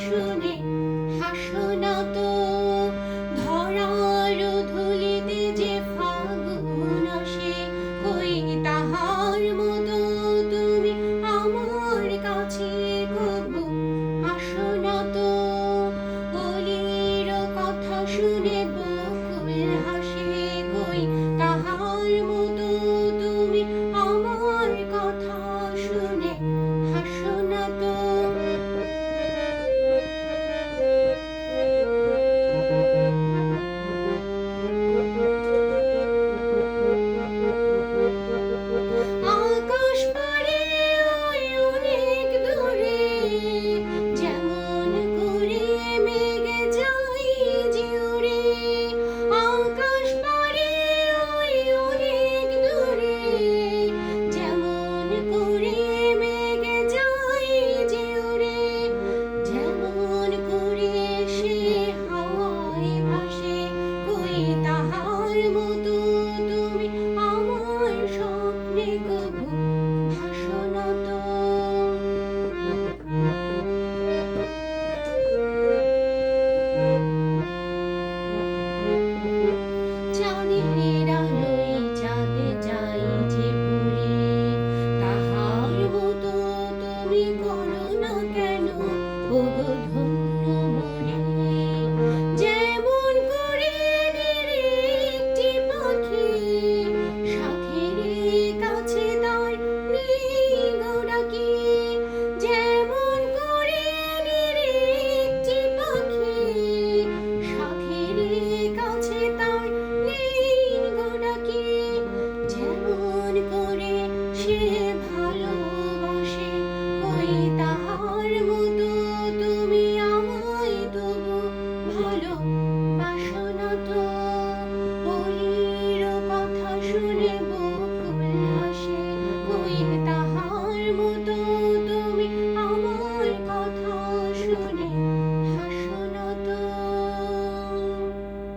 শুনে হাসো না তো করো না কেন? ওগো